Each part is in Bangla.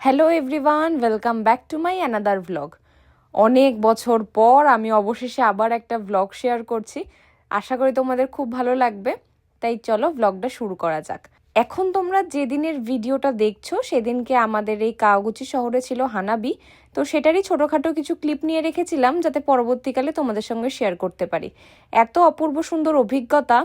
Hello everyone welcome back to my another vlog অনেক বছর পর আমি অবশেষে আবার একটা ভ্লগ শেয়ার করছি। আশা করি তোমাদের খুব ভালো লাগবে। তাই চলো ভ্লগটা শুরু করা যাক। এখন তোমরা যেদিনের ভিডিওটা দেখছ, সেদিনকে আমাদের এই কাওগুচি শহরে ছিল হানাবি। তো সেটারই ছোটোখাটো কিছু ক্লিপ নিয়ে রেখেছিলাম, যাতে পরবর্তীকালে তোমাদের সঙ্গে শেয়ার করতে পারি। এত অপূর্ব সুন্দর অভিজ্ঞতা।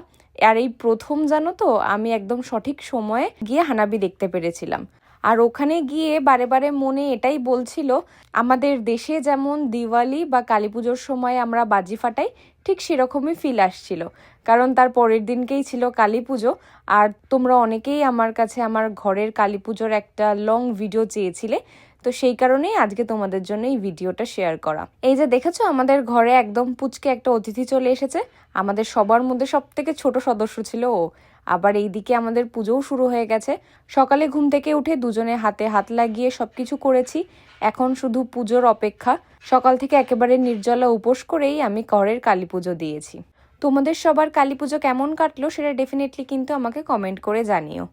আর এই প্রথম জানো তো, আমি একদম সঠিক সময়ে গিয়ে হানাবি দেখতে পেরেছিলাম। আর ওখানে গিয়ে বারে বারে মনে এটাই বলছিল, আমাদের দেশে যেমন দিওয়ালি বা কালী পুজোর সময় আমরা বাজি ফাটাই, ঠিক সেরকমই ফিল আসছিল। কারণ তার পরের দিনকেই ছিল কালী পুজো, আর তোমরা অনেকেই আমার কাছে আমার ঘরের কালী পুজোর একটা লং ভিডিও চেয়েছিলে, তো সেই কারণেই আজকে তোমাদের জন্য এই ভিডিওটা শেয়ার করা। এই যে দেখেছ, আমাদের ঘরে একদম পুচকে একটা অতিথি চলে এসেছে, আমাদের সবার মধ্যে সব থেকে ছোট সদস্য ছিল ও। আবার এইদিকে আমাদের পুজোও শুরু হয়ে গেছে। সকালে ঘুম থেকে উঠে দুজনে হাতে হাত লাগিয়ে সব কিছু করেছি। এখন শুধু পুজোর অপেক্ষা। সকাল থেকে একেবারে নির্জলা উপোস করেই আমি ঘরের কালী পুজো দিয়েছি। তোমাদের সবার কালী পুজো কেমন কাটলো সেটা ডেফিনেটলি কিন্তু আমাকে কমেন্ট করে জানিও।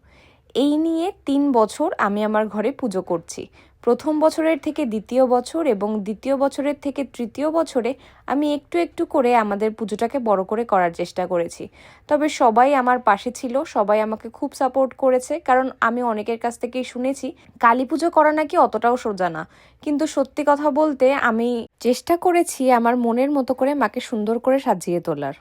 এই নিয়ে তিন বছর আমি আমার ঘরে পুজো করছি। প্রথম বছরের থেকে দ্বিতীয় বছর এবং দ্বিতীয় বছরের থেকে তৃতীয় বছরে আমি একটু একটু করে আমাদের পুজোটাকে বড় করে করার চেষ্টা করেছি। তবে সবাই আমার পাশে ছিল, সবাই আমাকে খুব সাপোর্ট করেছে, কারণ আমি অনেকের কাছ থেকেই শুনেছি, কালী পুজো করা নাকি অতটাও সোজা না। কিন্তু সত্যি কথা বলতে আমি চেষ্টা করেছি আমার মনের মতো করে মাকে সুন্দর করে সাজিয়ে তোলার।